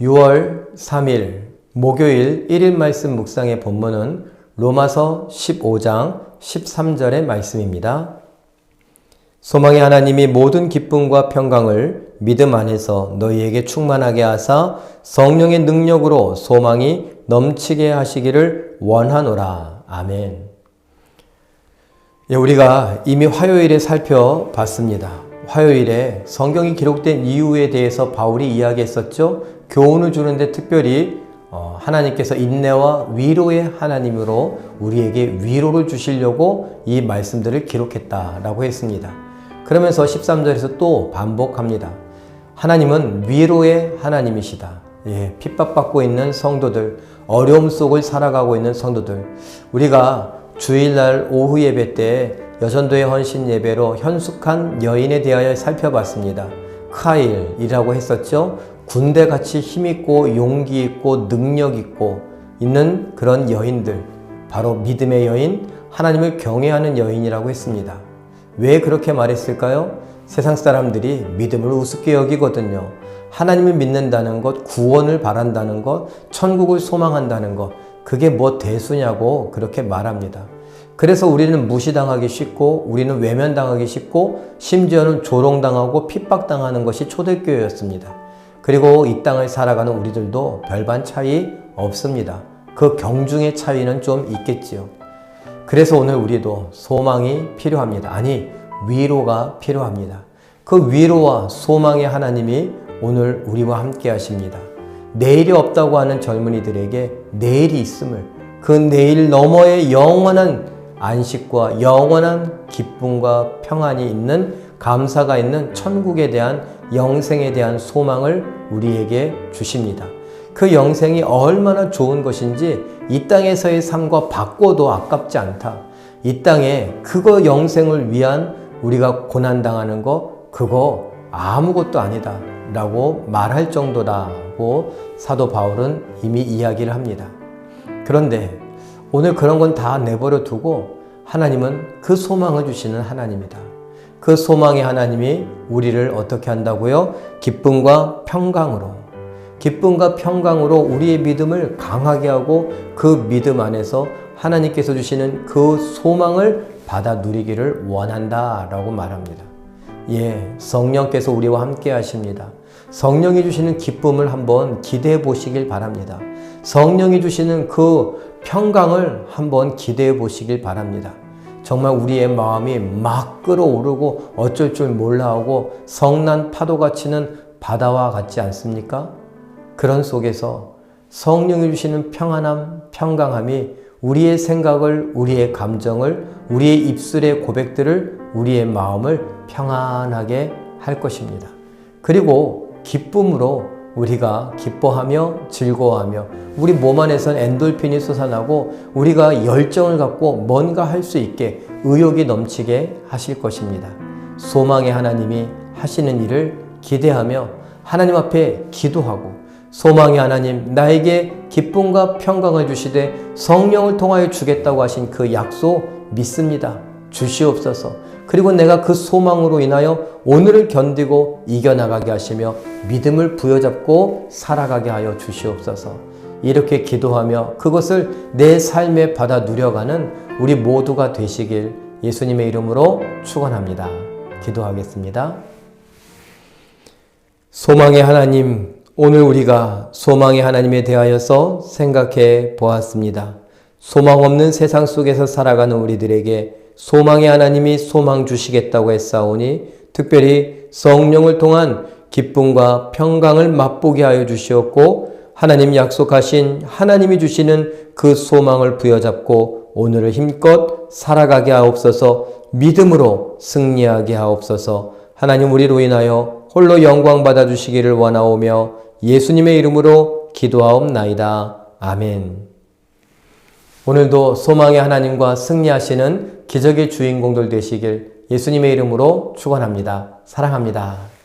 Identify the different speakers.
Speaker 1: 6월 3일 목요일 1일 말씀 묵상의 본문은 로마서 15장 13절의 말씀입니다. 소망의 하나님이 모든 기쁨과 평강을 믿음 안에서 너희에게 충만하게 하사 성령의 능력으로 소망이 넘치게 하시기를 원하노라. 아멘. 예, 우리가 이미 화요일에 살펴봤습니다. 화요일에 성경이 기록된 이유에 대해서 바울이 이야기했었죠. 교훈을 주는데 특별히 어, 하나님께서 인내와 위로의 하나님으로 우리에게 위로를 주시려고 이 말씀들을 기록했다라고 했습니다. 그러면서 13절에서 또 반복합니다. 하나님은 위로의 하나님이시다. 예, 핍박받고 있는 성도들, 어려움 속을 살아가고 있는 성도들, 우리가 주일날 오후 예배 때 여전도의 헌신 예배로 현숙한 여인에 대하여 살펴봤습니다. 카일이라고 했었죠. 군대같이 힘있고 용기 있고 능력 있고 있는 그런 여인들. 바로 믿음의 여인, 하나님을 경외하는 여인이라고 했습니다. 왜 그렇게 말했을까요? 세상 사람들이 믿음을 우습게 여기거든요. 하나님을 믿는다는 것, 구원을 바란다는 것, 천국을 소망한다는 것, 그게 뭐 대수냐고 그렇게 말합니다. 그래서 우리는 무시당하기 쉽고 우리는 외면당하기 쉽고 심지어는 조롱당하고 핍박당하는 것이 초대교회였습니다. 그리고 이 땅을 살아가는 우리들도 별반 차이 없습니다. 그 경중의 차이는 좀 있겠지요. 그래서 오늘 우리도 소망이 필요합니다. 아니, 위로가 필요합니다. 그 위로와 소망의 하나님이 오늘 우리와 함께 하십니다. 내일이 없다고 하는 젊은이들에게 내일이 있음을 그 내일 너머의 영원한 안식과 영원한 기쁨과 평안이 있는 감사가 있는 천국에 대한 영생에 대한 소망을 우리에게 주십니다. 그 영생이 얼마나 좋은 것인지 이 땅에서의 삶과 바꿔도 아깝지 않다. 이 땅에 그거 영생을 위한 우리가 고난당하는 거 그거 아무것도 아니다. 라고 말할 정도라고 사도 바울은 이미 이야기를 합니다. 그런데 오늘 그런 건 다 내버려 두고 하나님은 그 소망을 주시는 하나님이다. 그 소망의 하나님이 우리를 어떻게 한다고요? 기쁨과 평강으로. 기쁨과 평강으로 우리의 믿음을 강하게 하고 그 믿음 안에서 하나님께서 주시는 그 소망을 받아 누리기를 원한다 라고 말합니다. 예, 성령께서 우리와 함께 하십니다. 성령이 주시는 기쁨을 한번 기대해 보시길 바랍니다. 성령이 주시는 그 평강을 한번 기대해 보시길 바랍니다. 정말 우리의 마음이 막 끓어오르고 어쩔 줄 몰라 하고 성난 파도가 치는 바다와 같지 않습니까? 그런 속에서 성령이 주시는 평안함, 평강함이 우리의 생각을, 우리의 감정을, 우리의 입술의 고백들을, 우리의 마음을 평안하게 할 것입니다. 그리고 기쁨으로 우리가 기뻐하며 즐거워하며 우리 몸 안에선 엔돌핀이 솟아나고 우리가 열정을 갖고 뭔가 할 수 있게 의욕이 넘치게 하실 것입니다. 소망의 하나님이 하시는 일을 기대하며 하나님 앞에 기도하고 소망의 하나님 나에게 기쁨과 평강을 주시되 성령을 통하여 주겠다고 하신 그 약속 믿습니다. 주시옵소서. 그리고 내가 그 소망으로 인하여 오늘을 견디고 이겨나가게 하시며 믿음을 부여잡고 살아가게 하여 주시옵소서. 이렇게 기도하며 그것을 내 삶에 받아 누려가는 우리 모두가 되시길 예수님의 이름으로 축원합니다. 기도하겠습니다. 소망의 하나님, 오늘 우리가 소망의 하나님에 대하여서 생각해 보았습니다. 소망 없는 세상 속에서 살아가는 우리들에게 소망의 하나님이 소망 주시겠다고 했사오니 특별히 성령을 통한 기쁨과 평강을 맛보게 하여 주시었고 하나님 약속하신 하나님이 주시는 그 소망을 부여잡고 오늘을 힘껏 살아가게 하옵소서 믿음으로 승리하게 하옵소서 하나님 우리로 인하여 홀로 영광 받아 주시기를 원하오며 예수님의 이름으로 기도하옵나이다. 아멘. 오늘도 소망의 하나님과 승리하시는 기적의 주인공들 되시길 예수님의 이름으로 축원합니다. 사랑합니다.